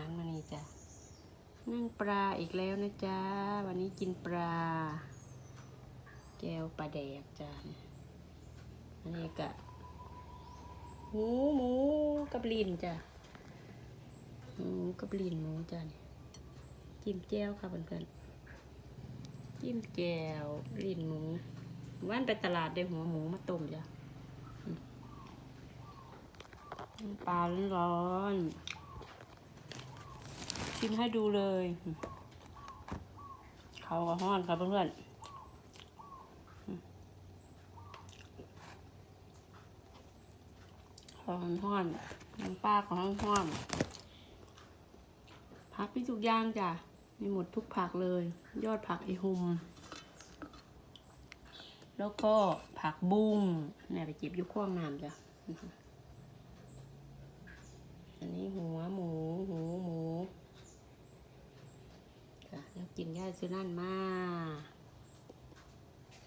ารมานี่จ้ะนึ่งปลาอีกแล้วนะจ๊ะ วันนี้กินปลา แก้วปลาแดกจ้ะอันนี้กะหมูหมูกับลินจ้ะหมูกับลินหมูจ้ะจิ้มแก้วค่ะเพื่อนๆจิ้มแก้วลินหมูว่านไปตลาดได้หัวหมูมาต้มจ้ะปลาร้อนๆ ชิมให้ดูเลย เขาก็ห้อนครับเพื่อนๆของห้อนน้ำปลาของห้อนผักพี่ทุกย่างจ้ะ มีหมดทุกผักเลย ยอดผักไอหุม แล้วก็ผักบุ้งเนี่ยไปเก็บยู่ข้างน้ำจ้ะอันนี้หัวหมู หูหมูจ้ะแล้ว กินยาสุนั่นมา